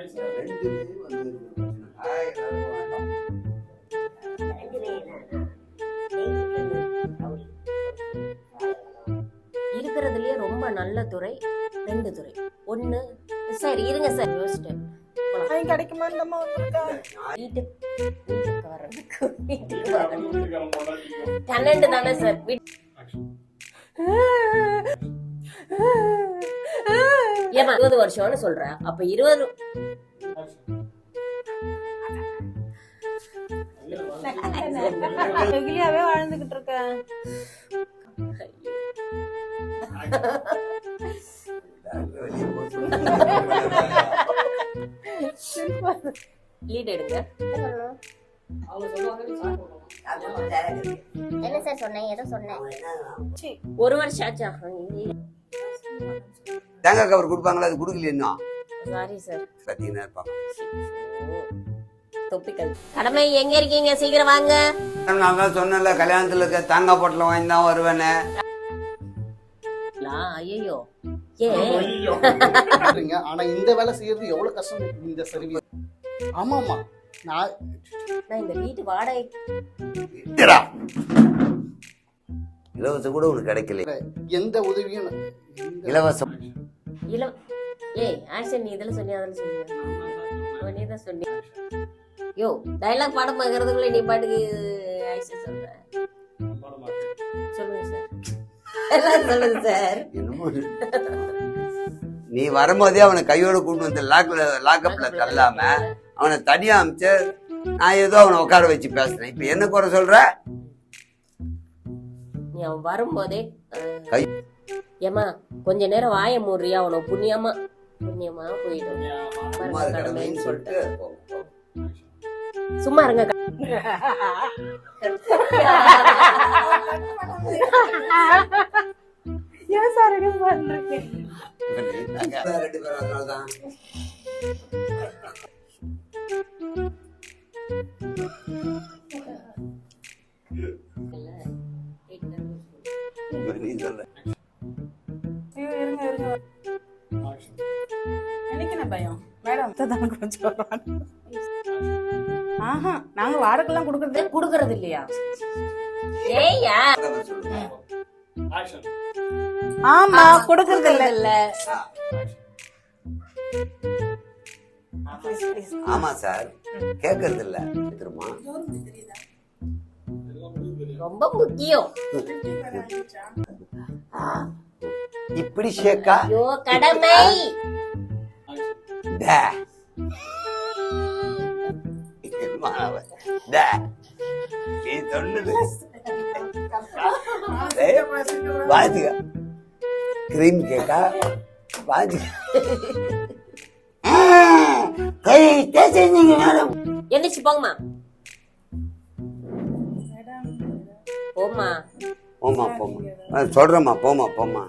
ரெண்டுமே வந்து ஹாய் ரொம்ப நல்ல துறை ரெண்டு துறை. ஒண்ணு சார் இருங்க சார் யோசிச்சிட்டேன். அவன் கிடைக்குமான்னு நம்ம வீட்டுக்கு வீட்டுக்கு வர்றதுக்கு வீட்டுக்கு வர்றதுக்கு. பன்னெண்டு தானே சார் வீட்- ஏமா இருபது வருஷம்னு சொல்ற. அப்ப இருபது வெகுலியாவே வாழ்ந்துகிட்டு இருக்கேன். லீட் எடுங்க. என்ன சார் சொன்னேன்? ஏதோ சொன்னேன். ஒரு வருஷம் ஆச்சா தேங்காய் கவர் கொடுப்பாங்களா? அது கொடுக்கல இன்னும். சாரி சார் சத்தியனா இருப்பாங்க தொப்பிக்கல் கடமை எங்க இருக்கீங்க? சீக்கிரம் வாங்க. நான் தான் சொன்னேன்ல கல்யாணத்துல இருக்க தேங்காய் பொட்டலம் வாங்கி தான் வருவேன்னு. ஐயோ ஏ? பண்றீங்க ஆனா இந்த வேலை செய்யறது எவ்வளவு கஷ்டம் இந்த சர்வீஸ் ஆமாமா நான் நான் இந்த வீட்டு வாடகை. இலவசம் கூட உனக்கு கிடைக்கல. எந்த உதவியும் இலவசம் இள ஏய் ஆக்ஷன் நீ இதெல்லாம் சொன்னி அதெல்லாம் சொன்னி நீ தான் சொன்னி யோ டைலாக் பாடம் பார்க்கறதுக்குள்ள நீ பாட்டுக்கு ஆக்ஷன் சொல்ற. சொல்லுங்க சார் எல்லாம் சொல்லுங்க சார் என்னமோ நீ வரும்போதே அவனை கையோட கூட்டு வந்து லாக்ல லாக்கப்ல தள்ளாம அவனை தனியா அமிச்சு நான் ஏதோ அவனை உட்கார வச்சு பேசுறேன். இப்ப என்ன குறை சொல்ற? நீ அவன் வரும்போதே ஏம்மா கொஞ்ச நேரம் வாய மூடுறியா? உனக்கு புண்ணியமா? புண்ணியமா போயிடும். கடமைன்னு சொல்லிட்டு. சும்மா இருங்க ஏன் சார் இது பண்றீங்க நாங்க ரெண்டு பேரும் அதனாலதான் நீ சொல்ற. என்ன பயம்? மேடம் தான் கொஞ்சம் வருவாங்க. ஆஹா நாங்க வாடகைலாம் கொடுக்கறது குடுக்கறது இல்லையா? ஏய்யா. சொல்லுங்க. ஆமா கொடுக்கறது இல்ல. இல்ல. ஆமா சார். கேக்குறது இல்ல. திரும்ப ரொம்ப முக்கியம். இப்படி ஷேக்கா? ஐயோ கடமை. மாணவன். டே. நீ டேய், வாசிக்க கிரீம் கேக்கா வாசிக்க கை தேய்ச்சிங்க மேடம் எந்திரிச்சு போங்கம்மா போமா போமா ஆ, சொல்றேம்மா போமா போமா